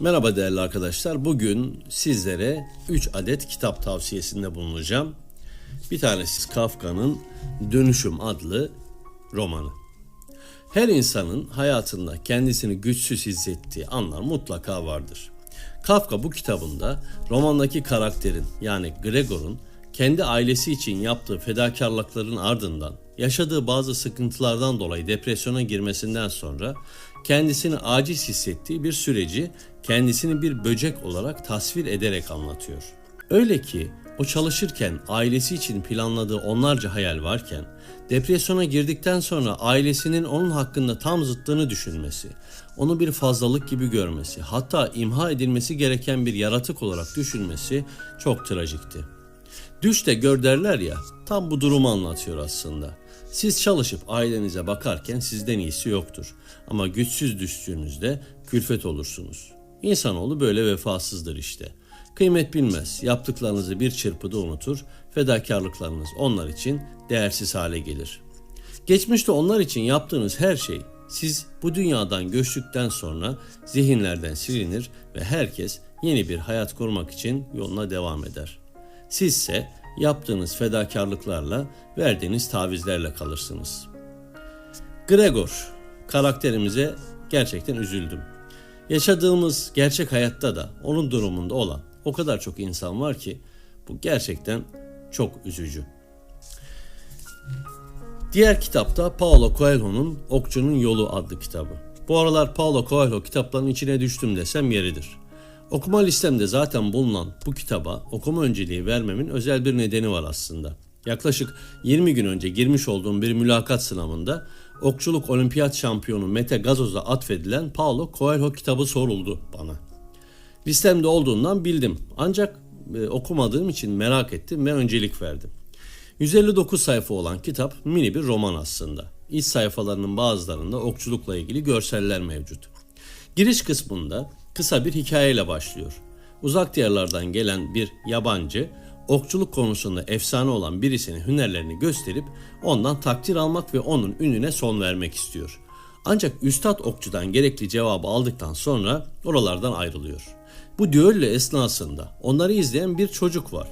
Merhaba değerli arkadaşlar. Bugün sizlere 3 adet kitap tavsiyesinde bulunacağım. Bir tanesi Kafka'nın Dönüşüm adlı romanı. Her insanın hayatında kendisini güçsüz hissettiği anlar mutlaka vardır. Kafka bu kitabında romandaki karakterin yani Gregor'un kendi ailesi için yaptığı fedakarlıkların ardından yaşadığı bazı sıkıntılardan dolayı depresyona girmesinden sonra kendisini aciz hissettiği bir süreci kendisini bir böcek olarak tasvir ederek anlatıyor. Öyle ki o çalışırken ailesi için planladığı onlarca hayal varken depresyona girdikten sonra ailesinin onun hakkında tam zıttını düşünmesi, onu bir fazlalık gibi görmesi, hatta imha edilmesi gereken bir yaratık olarak düşünmesi çok trajikti. Düş de gör derler ya, tam bu durumu anlatıyor aslında. Siz çalışıp ailenize bakarken sizden iyisi yoktur. Ama güçsüz düştüğünüzde külfet olursunuz. İnsanoğlu böyle vefasızdır işte. Kıymet bilmez, yaptıklarınızı bir çırpıda unutur, fedakarlıklarınız onlar için değersiz hale gelir. Geçmişte onlar için yaptığınız her şey siz bu dünyadan göçtükten sonra zihinlerden silinir ve herkes yeni bir hayat kurmak için yoluna devam eder. Sizse yaptığınız fedakarlıklarla, verdiğiniz tavizlerle kalırsınız. Gregor karakterimize gerçekten üzüldüm. Yaşadığımız gerçek hayatta da onun durumunda olan o kadar çok insan var ki bu gerçekten çok üzücü. Diğer kitapta Paulo Coelho'nun Okçunun Yolu adlı kitabı. Bu aralar Paulo Coelho kitaplarının içine düştüm desem yeridir. Okuma listemde zaten bulunan bu kitaba okuma önceliği vermemin özel bir nedeni var aslında. Yaklaşık 20 gün önce girmiş olduğum bir mülakat sınavında okçuluk olimpiyat şampiyonu Mete Gazoz'a atfedilen Paulo Coelho kitabı soruldu bana. Listemde olduğundan bildim ancak e, okumadığım için merak ettim ve öncelik verdim. 159 sayfa olan kitap mini bir roman aslında. İç sayfalarının bazılarında okçulukla ilgili görseller mevcut. Giriş kısmında kısa bir hikayeyle başlıyor. Uzak diyarlardan gelen bir yabancı okçuluk konusunda efsane olan birisinin hünerlerini gösterip ondan takdir almak ve onun ününe son vermek istiyor. Ancak üstad okçudan gerekli cevabı aldıktan sonra oralardan ayrılıyor. Bu düello esnasında onları izleyen bir çocuk var.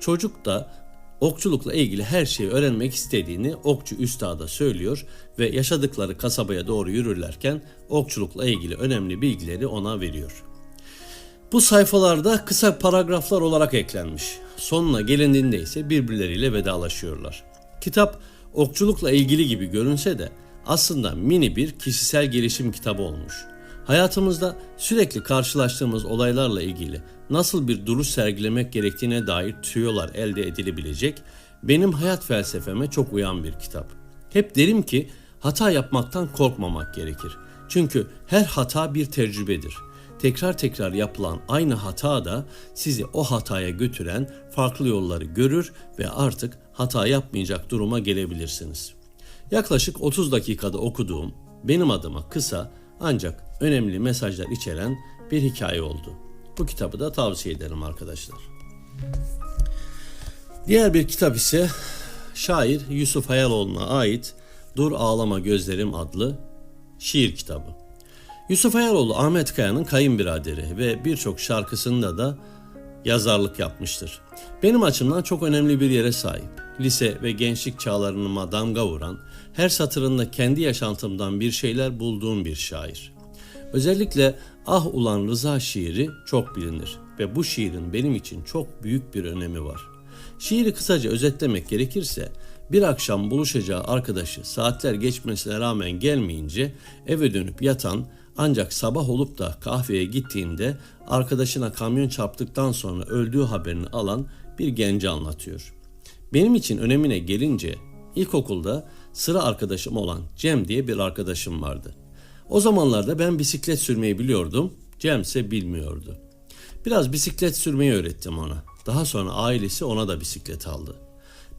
Çocuk da okçulukla ilgili her şeyi öğrenmek istediğini okçu üstada söylüyor ve yaşadıkları kasabaya doğru yürürlerken okçulukla ilgili önemli bilgileri ona veriyor. Bu sayfalarda kısa paragraflar olarak eklenmiş. Sonuna gelindiğinde ise birbirleriyle vedalaşıyorlar. Kitap okçulukla ilgili gibi görünse de aslında mini bir kişisel gelişim kitabı olmuş. Hayatımızda sürekli karşılaştığımız olaylarla ilgili nasıl bir duruş sergilemek gerektiğine dair tüyolar elde edilebilecek benim hayat felsefeme çok uyan bir kitap. Hep derim ki hata yapmaktan korkmamak gerekir. Çünkü her hata bir tecrübedir. Tekrar tekrar yapılan aynı hata da sizi o hataya götüren farklı yolları görür ve artık hata yapmayacak duruma gelebilirsiniz. Yaklaşık 30 dakikada okuduğum benim adıma kısa ancak önemli mesajlar içeren bir hikaye oldu. Bu kitabı da tavsiye ederim arkadaşlar. Diğer bir kitap ise şair Yusuf Hayaloğlu'na ait Dur Ağlama Gözlerim adlı şiir kitabı. Yusuf Hayaloğlu Ahmet Kaya'nın kayınbiraderi ve birçok şarkısında da yazarlık yapmıştır. Benim açımdan çok önemli bir yere sahip. Lise ve gençlik çağlarıma damga vuran, her satırında kendi yaşantımdan bir şeyler bulduğum bir şair. Özellikle Ah Ulan Rıza şiiri çok bilinir ve bu şiirin benim için çok büyük bir önemi var. Şiiri kısaca özetlemek gerekirse bir akşam buluşacağı arkadaşı saatler geçmesine rağmen gelmeyince eve dönüp yatan ancak sabah olup da kahveye gittiğinde arkadaşına kamyon çarptıktan sonra öldüğü haberini alan bir genci anlatıyor. Benim için önemine gelince ilkokulda sıra arkadaşım olan Cem diye bir arkadaşım vardı. O zamanlarda ben bisiklet sürmeyi biliyordum, Cem ise bilmiyordu. Biraz bisiklet sürmeyi öğrettim ona. Daha sonra ailesi ona da bisiklet aldı.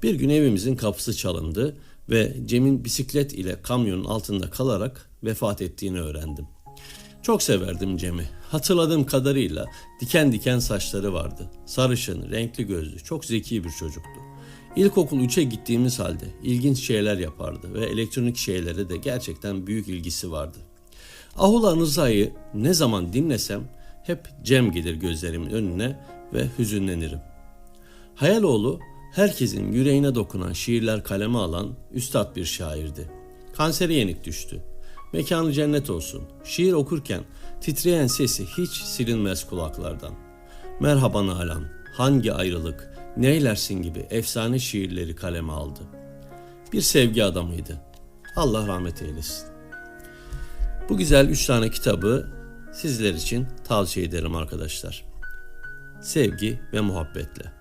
Bir gün evimizin kapısı çalındı ve Cem'in bisiklet ile kamyonun altında kalarak vefat ettiğini öğrendim. Çok severdim Cem'i. Hatırladığım kadarıyla diken diken saçları vardı. Sarışın, renkli gözlü, çok zeki bir çocuktu. İlkokul 3'e gittiğimiz halde ilginç şeyler yapardı ve elektronik şeylere de gerçekten büyük ilgisi vardı. Ahula Rıza'yı ne zaman dinlesem hep Cem gelir gözlerimin önüne ve hüzünlenirim. Hayaloğlu herkesin yüreğine dokunan şiirler kaleme alan üstad bir şairdi. Kansere yenik düştü. Mekanı cennet olsun. Şiir okurken titreyen sesi hiç silinmez kulaklardan. Merhaba Nalan, hangi ayrılık, neylersin gibi efsane şiirleri kaleme aldı. Bir sevgi adamıydı. Allah rahmet eylesin. Bu güzel üç tane kitabı sizler için tavsiye ederim arkadaşlar. Sevgi ve muhabbetle.